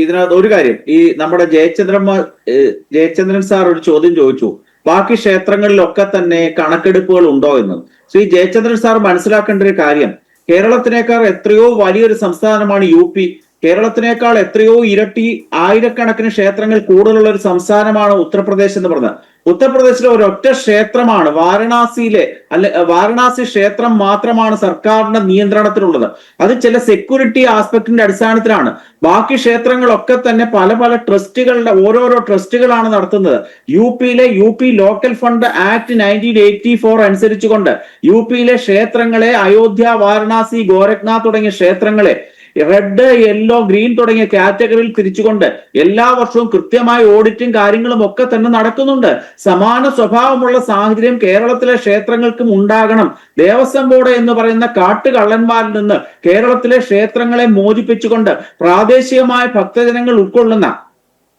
ഇതിനകത്ത് ഒരു കാര്യം. ഈ നമ്മുടെ ജയചന്ദ്രൻ ജയചന്ദ്രൻ സാർ ഒരു ചോദ്യം ചോദിച്ചു. ബാക്കി ക്ഷേത്രങ്ങളിലൊക്കെ തന്നെ കണക്കെടുപ്പുകൾ ഉണ്ടോ എന്ന്. ഈ ജയചന്ദ്രൻ സാർ മനസ്സിലാക്കേണ്ട ഒരു കാര്യം. കേരളത്തിനേക്കാൾ എത്രയോ വലിയൊരു സംസ്ഥാനമാണ് യു പി. കേരളത്തിനേക്കാൾ എത്രയോ ഇരട്ടി ആയിരക്കണക്കിന് ക്ഷേത്രങ്ങൾ കൂടുതലുള്ള ഒരു സംസ്ഥാനമാണ് ഉത്തർപ്രദേശ് എന്ന് പറഞ്ഞത് ഉത്തർപ്രദേശിലെ ഒരൊറ്റ ക്ഷേത്രമാണ്. വാരണാസിയിലെ അല്ലെ വാരണാസി ക്ഷേത്രം മാത്രമാണ് സർക്കാരിന്റെ നിയന്ത്രണത്തിലുള്ളത്. അത് ചില സെക്യൂരിറ്റി ആസ്പെക്ടിന്റെ അടിസ്ഥാനത്തിലാണ്. ബാക്കി ക്ഷേത്രങ്ങളൊക്കെ തന്നെ പല പല ട്രസ്റ്റുകളുടെ ഓരോരോ ട്രസ്റ്റുകളാണ് നടത്തുന്നത്. യു പിയിലെ U P local fund act nineteen eighty four അനുസരിച്ചുകൊണ്ട് യു പിയിലെ ക്ഷേത്രങ്ങളെ അയോധ്യ വാരണാസി ഗോരഖ്നാഥ് തുടങ്ങിയ ക്ഷേത്രങ്ങളെ റെഡ് യെല്ലോ ഗ്രീൻ തുടങ്ങിയ കാറ്റഗറിയിൽ തിരിച്ചുകൊണ്ട് എല്ലാ വർഷവും കൃത്യമായ ഓഡിറ്റും കാര്യങ്ങളും ഒക്കെ തന്നെ നടക്കുന്നുണ്ട്. സമാന സ്വഭാവമുള്ള സാഹചര്യം കേരളത്തിലെ ക്ഷേത്രങ്ങൾക്കും ഉണ്ടാകണം. ദേവസ്വം ബോർഡ് എന്ന് പറയുന്ന കാട്ടുകള്ളന്മാരിൽ നിന്ന് കേരളത്തിലെ ക്ഷേത്രങ്ങളെ മോചിപ്പിച്ചുകൊണ്ട് പ്രാദേശികമായ ഭക്തജനങ്ങൾ ഉൾക്കൊള്ളുന്ന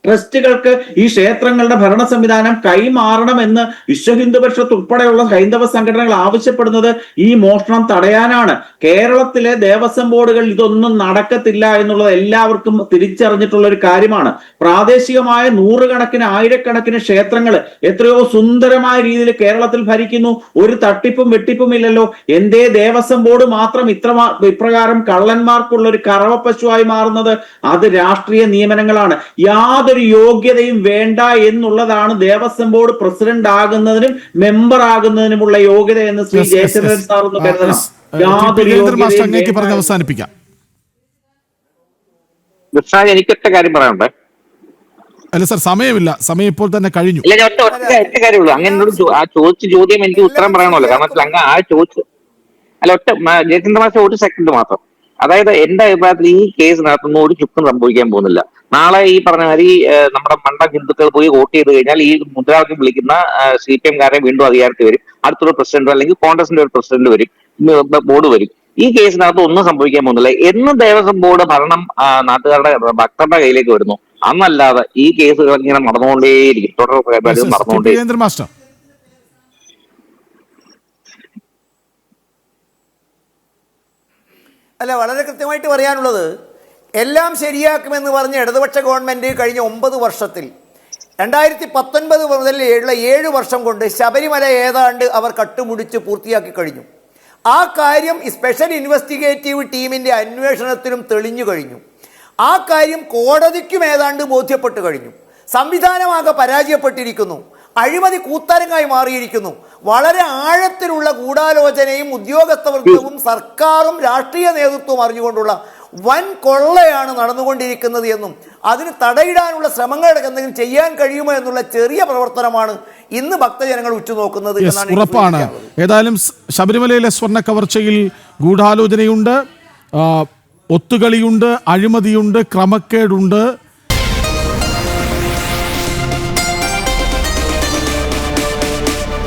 ട്രസ്റ്റുകൾക്ക് ഈ ക്ഷേത്രങ്ങളുടെ ഭരണ സംവിധാനം കൈമാറണമെന്ന് വിശ്വ ഹിന്ദു പരിഷത്ത് ഉൾപ്പെടെയുള്ള ഹൈന്ദവ സംഘടനകൾ ആവശ്യപ്പെടുന്നത് ഈ മോഷണം തടയാനാണ്. കേരളത്തിലെ ദേവസ്വം ബോർഡുകൾ ഇതൊന്നും നടക്കത്തില്ല എന്നുള്ളത് എല്ലാവർക്കും തിരിച്ചറിഞ്ഞിട്ടുള്ള ഒരു കാര്യമാണ്. പ്രാദേശികമായ നൂറുകണക്കിന് ആയിരക്കണക്കിന് ക്ഷേത്രങ്ങൾ എത്രയോ സുന്ദരമായ രീതിയിൽ കേരളത്തിൽ ഭരിക്കുന്നു. ഒരു തട്ടിപ്പും വെട്ടിപ്പും ഇല്ലല്ലോ. എന്തേ ദേവസ്വം ബോർഡ് മാത്രം ഇത്ര ഇപ്രകാരം കള്ളന്മാർക്കുള്ള ഒരു കറവ മാറുന്നത്? അത് രാഷ്ട്രീയ നിയമനങ്ങളാണ്. യാതൊരു യോഗ്യതയും വേണ്ട എന്നുള്ളതാണ് ദേവസ്വം ബോർഡ് പ്രസിഡന്റ് ആകുന്നതിനും മെമ്പർ ആകുന്നതിനുമുള്ള യോഗ്യത എന്ന് ശ്രീ. ജയചന്ദ്രൻ സാർ ഒന്ന് കരുതണം. യാതൊരു പറഞ്ഞ്. അവസാനിപ്പിക്കാം. എനിക്കൊറ്റ കാര്യം പറയാനുണ്ട്. അല്ല സർ സമയമില്ല. സമയം ഇപ്പോൾ തന്നെ കഴിഞ്ഞു. ഇല്ല ഒറ്റ ഒറ്റ ഒറ്റ കാര്യമുള്ളൂ. അങ്ങനെ എന്നോട് ആ ചോദിച്ച ചോദ്യം എനിക്ക് ഉത്തരം പറയണമല്ലോ. കാരണം അങ്ങ് ആ ചോദിച്ചു അല്ല ഒറ്റ മ- ജയചന്ദ്ര മാസ്റ്റർ ഒരു സെക്കൻഡ് മാത്രം. അതായത് എന്റെ അഭിപ്രായത്തിൽ ഈ കേസിനകത്തൊന്നും ഒരു ചുക്കും സംഭവിക്കാൻ പോകുന്നില്ല. നാളെ ഈ പറഞ്ഞ മാതിരി നമ്മുടെ മണ്ട ഹിന്ദുക്കൾ പോയി വോട്ട് ചെയ്ത് കഴിഞ്ഞാൽ ഈ മുദ്രാവാക്യം വിളിക്കുന്ന സി പി എംകാരെ വീണ്ടും അധികാരത്തിൽ വരും. അടുത്തൊരു പ്രസിഡന്റ് അല്ലെങ്കിൽ കോൺഗ്രസിന്റെ ഒരു പ്രസിഡന്റ് വരും. ബോർഡ് വരും. ഈ കേസിനകത്ത് ഒന്നും സംഭവിക്കാൻ പോകുന്നില്ല. എന്ന് ദേവസ്വം ബോർഡ് ഭരണം നാട്ടുകാരുടെ ഭക്തരുടെ കയ്യിലേക്ക് വരുന്നു. അന്നല്ലാതെ ഈ കേസുകൾ ഇങ്ങനെ നടന്നുകൊണ്ടേയിരിക്കും. തുടർ. നടന്നുകൊണ്ടേ അല്ല വളരെ കൃത്യമായിട്ട് പറയാനുള്ളത് എല്ലാം ശരിയാക്കുമെന്ന് പറഞ്ഞ ഇടതുപക്ഷ ഗവൺമെന്റ് കഴിഞ്ഞ ഒമ്പത് വർഷത്തിൽ രണ്ടായിരത്തി പത്തൊൻപത് മുതൽ ഉള്ള ഏഴ് വർഷം കൊണ്ട് ശബരിമല ഏതാണ്ട് അവർ കട്ടുമുടിച്ച് പൂർത്തിയാക്കി കഴിഞ്ഞു. ആ കാര്യം സ്പെഷ്യൽ ഇൻവെസ്റ്റിഗേറ്റീവ് ടീമിന്റെ അന്വേഷണത്തിലും തെളിഞ്ഞു കഴിഞ്ഞു. ആ കാര്യം കോടതിക്കും ഏതാണ്ട് ബോധ്യപ്പെട്ട് കഴിഞ്ഞു. സംവിധാനമാകെ പരാജയപ്പെട്ടിരിക്കുന്നു. അഴിമതി കൂത്താരങ്ങായി മാറിയിരിക്കുന്നു. വളരെ ആഴത്തിലുള്ള ഗൂഢാലോചനയും ഉദ്യോഗസ്ഥവൃത്തവും സർക്കാരും രാഷ്ട്രീയ നേതൃത്വവും അറിഞ്ഞുകൊണ്ടുള്ള വൻ കൊള്ളയാണ് നടന്നുകൊണ്ടിരിക്കുന്നത് എന്നും അതിന് തടയിടാനുള്ള ശ്രമങ്ങൾ എന്തെങ്കിലും ചെയ്യാൻ കഴിയുമോ എന്നുള്ള ചെറിയ പ്രവർത്തനമാണ് ഇന്ന് ഭക്തജനങ്ങൾ ഉറ്റുനോക്കുന്നത് ഉറപ്പാണ്. ഏതായാലും ശബരിമലയിലെ സ്വർണ കവർച്ചയിൽ ഗൂഢാലോചനയുണ്ട് ഒത്തുകളിയുണ്ട് അഴിമതിയുണ്ട് ക്രമക്കേടുണ്ട്.